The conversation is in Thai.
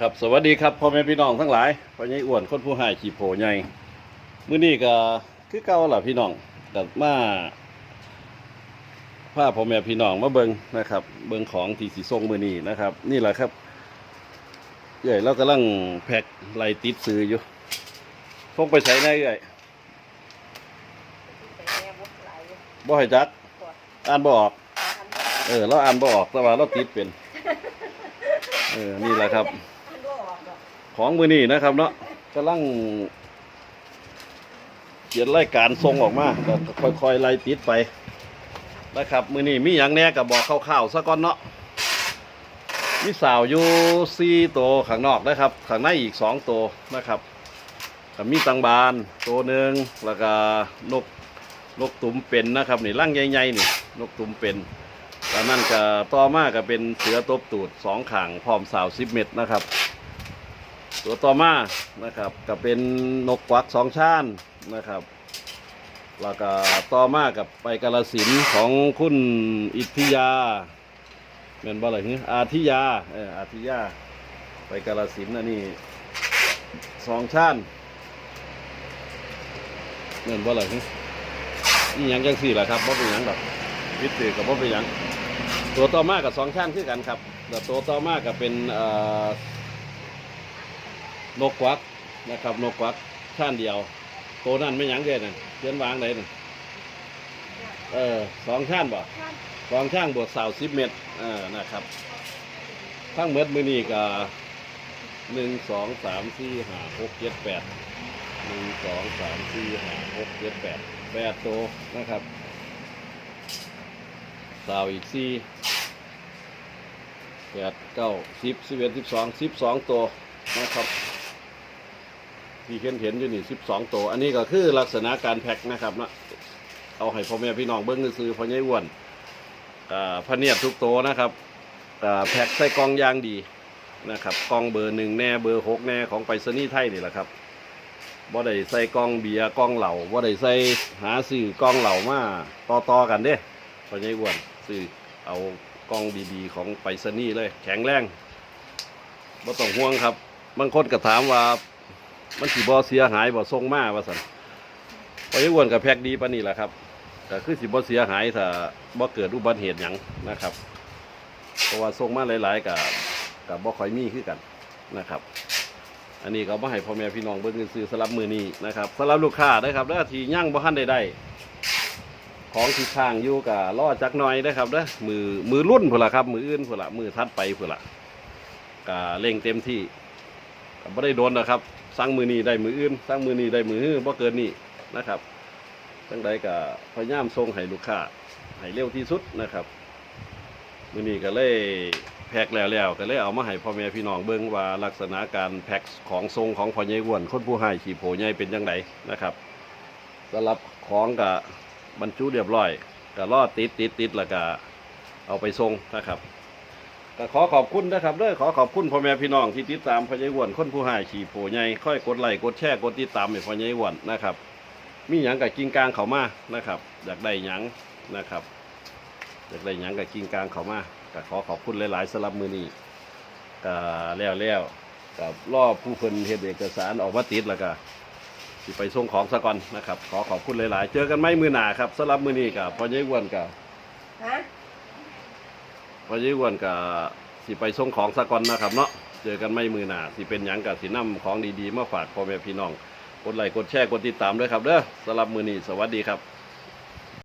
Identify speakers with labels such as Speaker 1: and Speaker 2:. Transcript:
Speaker 1: ครับสวัสดีครับพ่อแม่พี่น้องทั้งหลายพ่อใหญ่อ้วนคนผู้หายขี่โผใหญ่มื้อนี้ก็คือเก่าล่ะพี่น้องกับมาพาพ่อแม่พี่น้องมาเบิงนะครับ เบิงของที่สิส่งมื้อนี้นะครับ นี่แหละครับใหญ่เรากำลังแพ็คไล่ติดซื้ออยู่ส่งไปใช้ได้ใหญ่บ่ให้จักอ่านบ่ออก เออเราอ่านบ่ออกแต่ว่าเราติดเป็น เออ นี่แหละครับ ของมือนี้นะครับเนาะกำลังเขียนรายการทรงออกมาแล้วค่อยๆไล่ติดไปนะครับ มือนี้มีอย่างแน่กับบอกคร่าวๆซะก่อนเนาะมีสาวอยู่สี่ตัวข้างนอกนะครับข้างในอีกสองตัวนะครับมีตังบานตัวหนึ่งแล้วก็นกนกตุ่มเป็นนะครับนี่ร่างใหญ่ๆนี่นกตุ่มเป็นตอนนั้นก็ต่อมาก็เป็นเสือตบตูดสองขางพร้อมสาวสิบเม็ดนะครับ ตัวต่อมานะครับก็เป็นนกกวักสองชานนะครับแล้วก็ต่อมากับไปกาลสินของคุณอิทธิยาเงินบ่อะไรนี่อาทิยาเอออาทิยา ไปกาลสินธุ์อันนี้สองชานเงินบ่อะไรนี่นี่ยังจังสี่แหละครับบ่เป็นยังดอกวิทย์กับบ่เป็นยังตัวต่อมากับสองชานคือกันครับแต่ตัวต่อมากับเป็นเอ่อ นกกวักนะครับนกกวักท่านเดียวโตนั่นไม่หยังเลยน่ะเขียนวางไหนน่ะเออสองท่านบ่สองท่านบวกสาวสิบเมตรเออนะครับทั้งเมดมือนี่ก็หนึ่งสองสามสี่ห้าหกเจ็ดแปดหนึ่งสองสามสี่ห้าหกเจ็ดแปดแปดโตวนะครับสาวอีกสี่แปดเก้าสิบสิบเอ็ดสิบสองสิบสองตัวนะครับ ที่เห็นเห็นอยู่นี่สิบสองตัว อันนี้ก็คือลักษณะการแพ็คนะครับเนาะเอาให้พ่อแม่พี่น้องเบิ้งซื้อพ่อใหญ่อ้วนอ่าพะเนียดทุกตัวนะครับแพ็คใส่กล่องยางดีนะครับกล่องเบอร์หนึ่งแน่เบอร์หกแน่ของไปรษณีย์ไทยนี่แหละครับบ่ได้ใส่กล่องเบียร์กล่องเหล่าบ่ได้ใส่หาซื้อกล่องเหล่ามาต่อๆกันเด้พ่อใหญ่อ้วนซื้อเอากล่องดีๆ ของไปรษณีย์เลย แข็งแรงบ่ต้องห่วงครับบางคนก็ถามว่า มันสีบอเสียหายบ่ทรงมาว่าสันพอยังอ้วนกับแพ็กดีปานนี้แหละครับก็คือสีบอเสียหายถ้าบ่เกิดอุบัติเหตุหยังนะครับ เพราะว่าทรงมาหลายๆกับกับบ่คอยมีคือกันนะครับ อันนี้ก็มาให้พ่อแม่พี่น้องเบิ่งซื้อสลับมือนี้นะครับสลับลูกค้าได้อครับแล้วทีย่างบ่ทันได้ของที่ข้างอยู่กับล่อจักหน่อยได้อครับเด้อมือมือรุ่นพุ่นละครับ มืออื่นพุ่นละมือทัดไปพุ่นละก็เร่งเต็มที่ก็บ่ได้โดนนะครับ สั่งมือนี้ได้มืออื่นสั่งมือนี้ได้มือฮื้อบ่เกินนี้นะครับทั้งใดก็พยายามส่งให้ลูกค้าให้เร็วที่สุดนะครับมือนี้ก็เลยแพ็คแล้วแล้วก็เลยเอามาให้พ่อแม่พี่น้องเบิ่งว่าลักษณะการแพ็คของทรงของพ่อใหญ่วนคนผู้ให้ขี่โผใหญ่เป็นจังไดนะครับสำหรับของก็บบรรจุเรียบร้อยก็รอติดติดติดแล้วก็เอาไปส่งนะครับ ก็ขอขอบคุณนะครับเด้อขอขอบคุณพ่อแม่พี่น้องที่ติดตามพ่อใหญ่อ้วนคนผู้หายขี่โผใหญ่ค่อยกดไลค์กดแชร์กดติดตามให้พ่อใหญ่อ้วนนะครับ มีหยังกับกิงกลางเขามานะครับ อยากได้หยังนะครับ อยากได้หยังกับกิงกลางเขามาก็ขอขอบคุณหลายๆสำหรับมือนี้ก็แล้วแล้วกับรอบผู้คนเฮ็ดเอกสารออกมาติดแล้วก็สิไปส่งของซะก่อนนะครับ ขอขอบคุณหลาย ๆ เจอกันไหมมือหนาครับสำหรับมือนี้กับพ่อใหญ่อ้วนกับ
Speaker 2: ฮะ
Speaker 1: พอยี่อ้วนกับสิไปส่งของสะก่อนนะครับเนาะเจอกันไม่มือหนาสิเป็นหยังกับสินำของดีๆมาฝากพ่อแม่พี่น้องกดไลค์กดแชร์กดติดตามด้วยครับเด้อสำหรับมือนี้สวัสดีครับ